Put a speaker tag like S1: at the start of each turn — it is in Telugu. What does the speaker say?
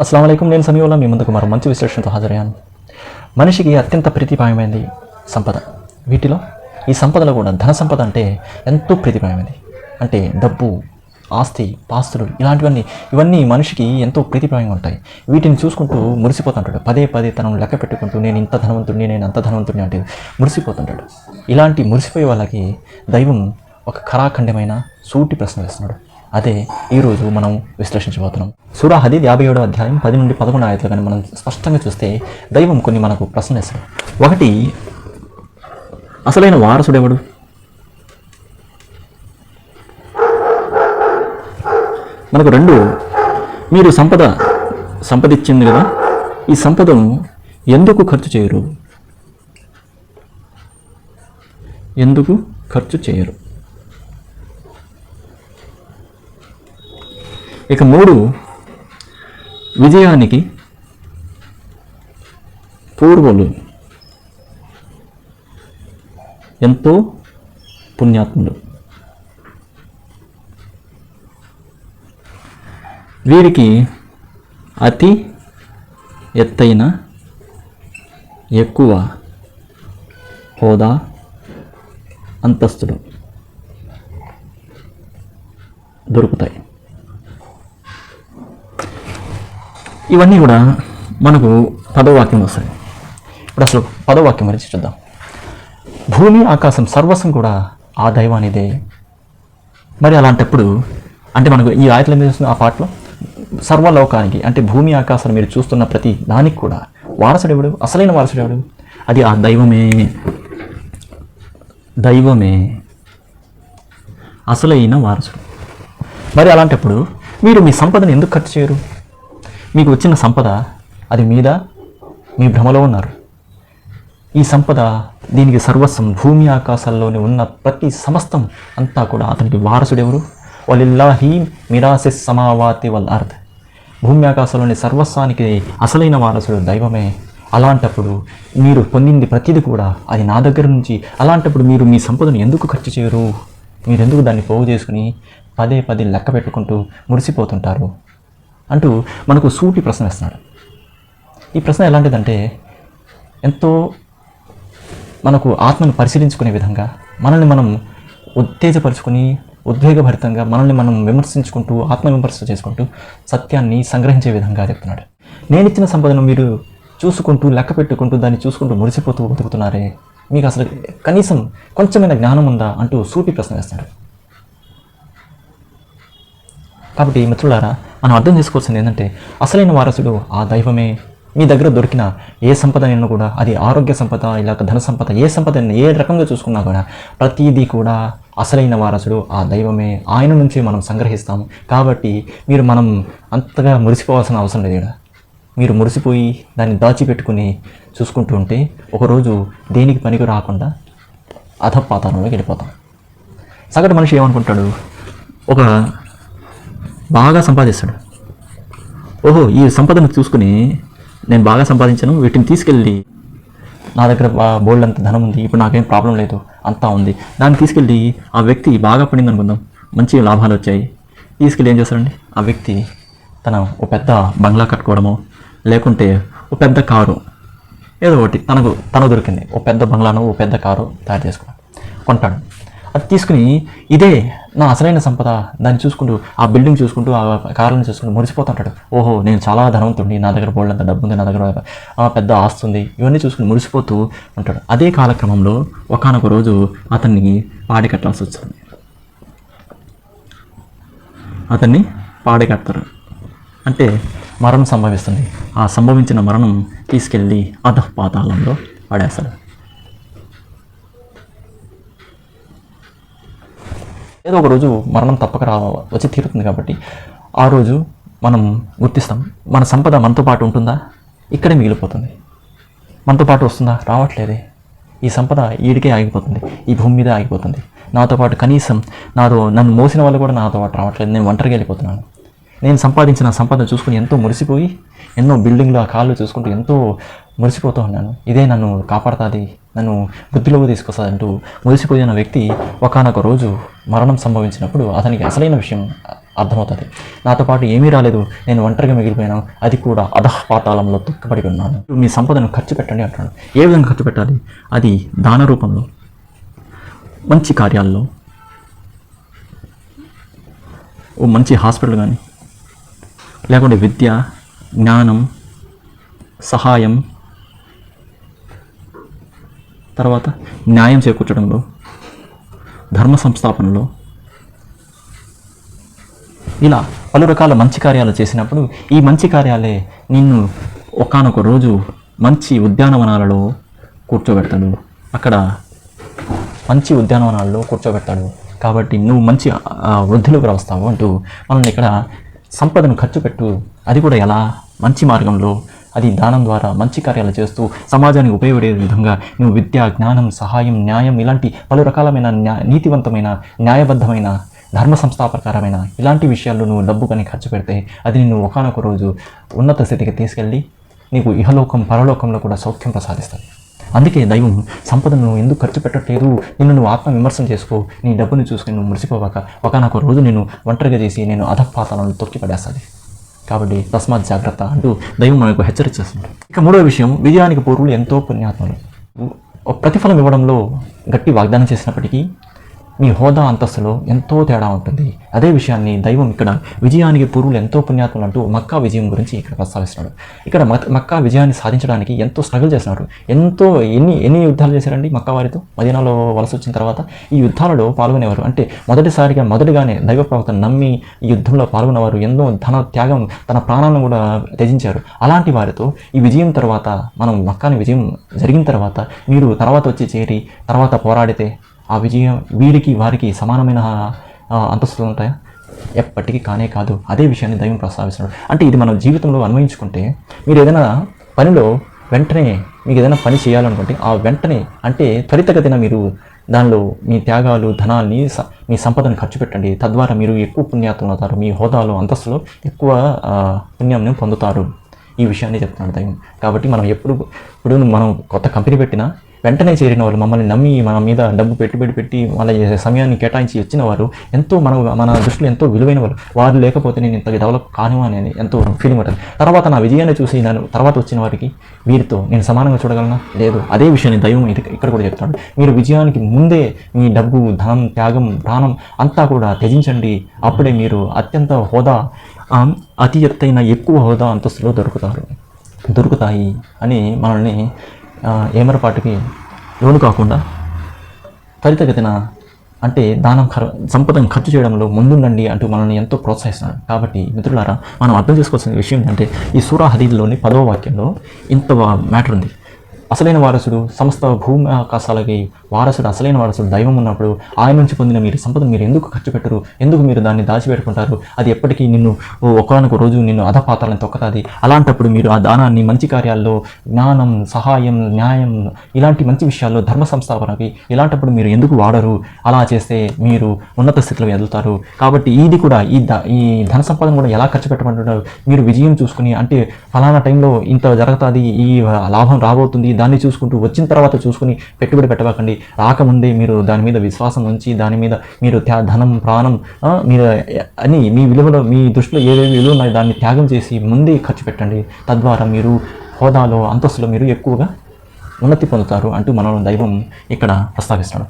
S1: అస్సలం అయికం నేను సమయంలో మీ ముందుకు మరో మంచి విశ్లేషణతో హాజరయ్యాను. మనిషికి అత్యంత ప్రీతిపాయమైంది సంపద. వీటిలో ఈ సంపదలో కూడా ధన సంపద అంటే ఎంతో ప్రీతిపాయమైంది అంటే డబ్బు ఆస్తి పాస్తులు ఇలాంటివన్నీ ఇవన్నీ మనిషికి ఎంతో ప్రీతిపాయంగా ఉంటాయి. వీటిని చూసుకుంటూ మురిసిపోతుంటాడు. పదే పదే తనను లెక్క పెట్టుకుంటూ నేను ఇంత ధనవంతుడిని నేను అంత ధనవంతుడిని అంటే మురిసిపోతుంటాడు. ఇలాంటి మురిసిపోయే వాళ్ళకి దైవం ఒక కరాఖండమైన సూటి ప్రశ్న వేస్తున్నాడు. అదే ఈరోజు మనం విశ్లేషించబోతున్నాం. సూరా హదీద్ యాభై ఏడో అధ్యాయం పది నుండి పదకొండు ఆయతలు కానీ మనం స్పష్టంగా చూస్తే దైవం కొన్ని మనకు ప్రశ్నలు వేస్తాడు ఒకటి అసలైన వారసుడెవడు మనకు రెండు మీరు సంపద సంపద ఇచ్చింది కదా ఈ సంపదను ఎందుకు ఖర్చు చేయరు? ఎందుకు ఖర్చు చేయరు? ఇక మూడు విజయానికి పూర్వులు ఎంతో పుణ్యాత్ములు. వీరికి అతి ఎత్తైన ఎక్కువ హోదా అంతస్తులు దొరుకుతాయి. ఇవన్నీ కూడా మనకు పదో వాక్యం వస్తాయి. ఇప్పుడు అసలు పదో వాక్యం గురించి చూద్దాం. భూమి ఆకాశం సర్వస్వం కూడా ఆ దైవానిదే. మరి అలాంటప్పుడు అంటే మనకు ఈ ఆయతలు ఏం చేస్తుంది ఆ పాటలో? సర్వలోకానికి అంటే భూమి ఆకాశాలు మీరు చూస్తున్న ప్రతి దానికి కూడా వారసుడెవడు అసలైన వారసుడెవడు అది ఆ దైవమే. దైవమే. అసలైన వారసుడు. మరి అలాంటప్పుడు మీరు మీ సంపదను ఎందుకు ఖర్చు చేయరు? మీకు వచ్చిన సంపద అది మీద? మీ భ్రమలో ఉన్నారు. ఈ సంపద దీనికి సర్వస్వం భూమి ఆకాశాల్లోని ఉన్న ప్రతి సమస్తం అంతా కూడా అతనికి వారసుడెవరు? వలిల్లాహి మిరాసిస్ సమావాతి వల్ అర్థ భూమి ఆకాశంలోని సర్వస్వానికి అసలైన వారసుడు దైవమే. అలాంటప్పుడు మీరు పొందింది ప్రతిదీ కూడా అది నా దగ్గర నుంచి. అలాంటప్పుడు మీరు మీ సంపదను ఎందుకు ఖర్చు చేయరు? మీరెందుకు దాన్ని పోగు చేసుకుని పదే పదే లెక్క పెట్టుకుంటూ మురిసిపోతుంటారు? అంటూ మనకు సూటి ప్రశ్న వేస్తున్నాడు. ఈ ప్రశ్న ఎలాంటిదంటే ఎంతో మనకు ఆత్మను పరిశీలించుకునే విధంగా మనల్ని మనం ఉత్తేజపరుచుకుని ఉద్వేగభరితంగా మనల్ని మనం విమర్శించుకుంటూ ఆత్మవిమర్శ చేసుకుంటూ సత్యాన్ని సంగ్రహించే విధంగా చెప్తున్నాడు. నేను ఇచ్చిన సంపదను మీరు చూసుకుంటూ లెక్క పెట్టుకుంటూ దాన్ని చూసుకుంటూ మురిసిపోతూ బతుకుతున్నారే మీకు అసలు కనీసం కొంచెమైన జ్ఞానం ఉందా అంటూ సూటి ప్రశ్న వేస్తున్నాడు. కాబట్టి మిత్రులారా మనం అర్థం చేసుకోవాల్సింది ఏంటంటే అసలైన వారసుడు ఆ దైవమే. మీ దగ్గర దొరికిన ఏ సంపద అయినా కూడా అది ఆరోగ్య సంపద ఇలా ధన సంపద ఏ సంపద ఏ రకంగా చూసుకున్నా కూడా ప్రతిదీ కూడా అసలైన వారసుడు ఆ దైవమే. ఆయన నుంచి మనం సంగ్రహిస్తాము. కాబట్టి మీరు మనం అంతగా మురిసిపోవాల్సిన అవసరం లేదు ఈడ. మీరు మురిసిపోయి దాన్ని దాచిపెట్టుకుని చూసుకుంటూ ఉంటే ఒకరోజు దేనికి పనికి రాకుండా అధపాతాళంలోకి వెళ్ళిపోతాం. సగటు మనిషి ఏమనుకుంటాడు? ఒక బాగా సంపాదిస్తాడు. ఓహో ఈ సంపదను చూసుకుని నేను బాగా సంపాదించాను వీటిని తీసుకెళ్ళి నా దగ్గర బోల్డ్ అంత ధనం ఉంది ఇప్పుడు నాకేం ప్రాబ్లం లేదు అంతా ఉంది. దాన్ని తీసుకెళ్ళి ఆ వ్యక్తి బాగా పడింది అనుకుందాం మంచి లాభాలు వచ్చాయి. తీసుకెళ్ళి ఏం చేస్తాడండి? ఆ వ్యక్తి తన ఓ పెద్ద బంగ్లా కట్టుకోవడమో లేకుంటే ఓ పెద్ద కారు ఏదో ఒకటి తనకు తన దొరికింది. ఓ పెద్ద బంగ్లాను ఓ పెద్ద కారు తయారు చేసుకోవడం కొంటాడు. తీసుకుని ఇదే నా అసలైన సంపద. దాన్ని చూసుకుంటూ ఆ బిల్డింగ్ చూసుకుంటూ ఆ కార్లను చూసుకుంటూ మురిసిపోతుంటాడు. ఓహో నేను చాలా ధనవంతుడిని. నా దగ్గర బోల్డంత డబ్బు ఉంది నా దగ్గర పెద్ద ఆస్తి ఉంది. ఇవన్నీ చూసుకుని మురిసిపోతూ ఉంటాడు. అదే కాలక్రమంలో ఒకనొక రోజు అతన్ని పాడి కట్టాల్సి వస్తుంది అతన్ని పాడి కడతారు. అంటే మరణం సంభవిస్తుంది. ఆ సంభవించిన మరణం తీసుకెళ్ళి అధః పాతాళంలో పడేస్తాడు. ఏదో ఒక రోజు మరణం తప్పక రా వచ్చి తీరుతుంది కాబట్టి ఆ రోజు మనం గుర్తిస్తాం. మన సంపద మనతో పాటు ఉంటుందా? ఇక్కడే మిగిలిపోతుంది. మనతో పాటు వస్తుందా? రావట్లేదే. ఈ సంపద ఈడికే ఆగిపోతుంది. ఈ భూమి మీద ఆగిపోతుంది. నాతో పాటు కనీసం నాతో నన్ను మోసిన వాళ్ళు కూడా నాతో పాటు రావట్లేదు. నేను ఒంటరిగా వెళ్ళిపోతున్నాను. నేను సంపాదించిన సంపద చూసుకుని ఎంతో మురిసిపోయి ఎన్నో బిల్డింగ్లు ఆ కాళ్ళు చూసుకుంటూ ఎంతో మురిసిపోతూ ఉన్నాను. ఇదే నన్ను కాపాడుతుంది నన్ను బుద్ధిలోకి తీసుకొస్తుంది అంటూ మురిసిపోయిన వ్యక్తి ఒకనొక రోజు మరణం సంభవించినప్పుడు అతనికి అసలైన విషయం అర్థమవుతుంది. నాతో పాటు ఏమీ రాలేదు నేను ఒంటరిగా మిగిలిపోయాను అది కూడా అధహ పాతాళంలో తొక్కబడి ఉన్నాను. మీ సంపదను ఖర్చు పెట్టండి అంటాడు ఏ విధంగా ఖర్చు పెట్టాలి? అది దాన రూపంలో మంచి కార్యాల్లో. ఓ మంచి హాస్పిటల్ కానీ లేకుంటే విద్య జ్ఞానం సహాయం తర్వాత న్యాయం చేకూర్చడంలో ధర్మ సంస్థాపనలో ఇలా పలు రకాల మంచి కార్యాలు చేసినప్పుడు ఈ మంచి కార్యాలే నిన్ను ఒకానొక రోజు మంచి ఉద్యానవనాలలో కూర్చోబెడతాడు. అక్కడ మంచి ఉద్యానవనాల్లో కూర్చోబెడతాడు. కాబట్టి నువ్వు మంచి వృద్ధిలోకి వస్తావు అంటూ మనల్ని ఇక్కడ సంపదను ఖర్చు పెట్టు అది కూడా ఎలా? మంచి మార్గంలో అది దానం ద్వారా మంచి కార్యాలు చేస్తూ సమాజానికి ఉపయోగపడే విధంగా నువ్వు విద్య జ్ఞానం సహాయం న్యాయం ఇలాంటి పలు రకాలమైన నీతివంతమైన న్యాయబద్ధమైన ధర్మ సంస్థాపకరమైన ఇలాంటి విషయాల్లో నువ్వు డబ్బు కానీ ఖర్చు పెడితే అది నిన్ను ఒకనొక రోజు ఉన్నత స్థితికి తీసుకెళ్ళి నీకు ఇహలోకం పరలోకంలో కూడా సౌఖ్యం ప్రసాదిస్తుంది. అందుకే దైవం సంపదను నువ్వు ఎందుకు ఖర్చు పెట్టట్లేదు? నిన్ను నువ్వు ఆత్మ విమర్శనం చేసుకో. నీ డబ్బుని చూసుకుని నువ్వు మురిసిపోవాక ఒకనొక రోజు నేను ఒంటరిగా చేసి నేను అధపాతాలను తొక్కి కాబట్టి తస్మాత్ జాగ్రత్త అంటూ దైవం మనకు హెచ్చరిస్తుంది ఇక మూడో విషయం విజయానికి పూర్వులు ఎంతో పుణ్యాత్మలు. ప్రతిఫలం ఇవ్వడంలో గట్టి వాగ్దానం చేసినప్పటికీ మీ హోదా అంతస్తులో ఎంతో తేడా ఉంటుంది. అదే విషయాన్ని దైవం ఇక్కడ విజయానికి పూర్వులు ఎంతో పుణ్యాత్మలు అంటూ మక్కా విజయం గురించి ఇక్కడ ప్రస్తావిస్తున్నాడు. ఇక్కడ మక్కా విజయాన్ని సాధించడానికి ఎంతో స్ట్రగుల్ చేసినాడు ఎంతో ఎన్ని ఎన్ని యుద్ధాలు చేశారండి మక్కా వారితో? మదీనాలో వలస వచ్చిన తర్వాత ఈ యుద్ధాలలో పాల్గొనేవారు. అంటే మొదటిసారిగా మొదటిగానే దైవ ప్రవక్తను నమ్మి ఈ యుద్ధంలో పాల్గొనేవారు ఎన్నో ధన త్యాగం తన ప్రాణాలను కూడా త్యజించారు. అలాంటి వారితో ఈ విజయం తర్వాత మనం మక్కాని విజయం జరిగిన తర్వాత మీరు తర్వాత వచ్చి చేరి తర్వాత పోరాడితే ఆ విజయం వీరికి వారికి సమానమైన అంతస్తులు ఉంటాయా? ఎప్పటికీ కానే కాదు. అదే విషయాన్ని దైవం ప్రస్తావిస్తున్నాడు. అంటే ఇది మన జీవితంలో అన్వయించుకుంటే మీరు ఏదైనా పనిలో వెంటనే మీకు ఏదైనా పని చేయాలనుకుంటే ఆ వెంటనే అంటే త్వరితగతిన మీరు దానిలో మీ త్యాగాలు ధనాన్ని మీ సంపదను ఖర్చు పెట్టండి. తద్వారా మీరు ఎక్కువ పుణ్యాత్మలు అవుతారు. మీ హోదాలో అంతస్తులో ఎక్కువ పుణ్యాన్ని పొందుతారు. ఈ విషయాన్ని చెప్తున్నాడు దైవం. కాబట్టి మనం ఎప్పుడు ఇప్పుడు మనం కొత్త కంపెనీ పెట్టినా వెంటనే చేరిన వాళ్ళు మమ్మల్ని నమ్మి మన మీద డబ్బు పెట్టుబడి పెట్టి వాళ్ళ సమయాన్ని కేటాయించి వచ్చిన వారు ఎంతో మన మన దృష్టిలో ఎంతో విలువైన వాళ్ళు. వారు లేకపోతే నేను ఇంత డెవలప్ కాను అని ఎంతో ఫీలింగ్ ఉంటుంది తర్వాత నా విజయాన్ని చూసి నన్ను తర్వాత వచ్చిన వారికి వీరితో నేను సమానంగా చూడగలనా? లేదు. అదే విషయాన్ని దైవం ఇది ఇక్కడ కూడా చెప్తాడు మీరు విజయానికి ముందే మీ డబ్బు ధనం త్యాగం ప్రాణం అంతా కూడా త్యజించండి. అప్పుడే మీరు అత్యంత హోదా అతి ఎత్తైన ఎక్కువ హోదా అంతస్తులో దొరుకుతారు. దొరుకుతాయి అని మనల్ని ఏమరపాటుకి లోను కాకుండా త్వరితగతిన అంటే దానం ఖర్ సంపదను ఖర్చు చేయడంలో ముందుండండి అంటూ మనల్ని ఎంతో ప్రోత్సహిస్తున్నాడు. కాబట్టి మిత్రులారా మనం అర్థం చేసుకోవాల్సిన విషయం ఏంటంటే ఈ సూరా హదీద్లోని పదవ వాక్యంలో ఇంత మ్యాటర్ ఉంది. అసలైన వారసుడు సమస్త భూమి ఆకాశాలకి వారసుడు అసలైన వారసుడు దైవం ఉన్నప్పుడు ఆయన నుంచి పొందిన మీరు సంపద మీరు ఎందుకు ఖర్చు పెట్టరు? ఎందుకు మీరు దాన్ని దాచిపెట్టుకుంటారు? అది ఎప్పటికీ నిన్ను ఒకనొక రోజు నిన్ను అధపాతాలను తొక్కతాది. అలాంటప్పుడు మీరు ఆ దానాన్ని మంచి కార్యాల్లో జ్ఞానం సహాయం న్యాయం ఇలాంటి మంచి విషయాల్లో ధర్మ సంస్థాపనకి ఇలాంటప్పుడు మీరు ఎందుకు వాడరు? అలా చేస్తే మీరు ఉన్నత స్థితిలో ఎదుగుతారు. కాబట్టి ఇది కూడా ఈ ద ఈ ధన సంపాదన కూడా ఎలా ఖర్చు పెట్టమంటున్నారు? మీరు విజయం చూసుకుని అంటే ఫలానా టైంలో ఇంత జరుగుతుంది ఈ లాభం రాబోతుంది దాన్ని చూసుకుంటూ వచ్చిన తర్వాత చూసుకుని పెట్టుబడి పెట్టవకండి రాకముందే మీరు దాని మీద విశ్వాసం ఉంచి దాని మీద మీరు త్యా ధనం ప్రాణం మీరు అని మీ విలువలో మీ దృష్టిలో ఏవేవి విలువ ఉన్నాయో దాన్ని త్యాగం చేసి ముందే ఖర్చు పెట్టండి. తద్వారా మీరు హోదాలో అంతస్తులో మీరు ఎక్కువగా ఉన్నతి పొందుతారు అంటూ మనం దైవం ఇక్కడ ప్రస్తావిస్తాడు.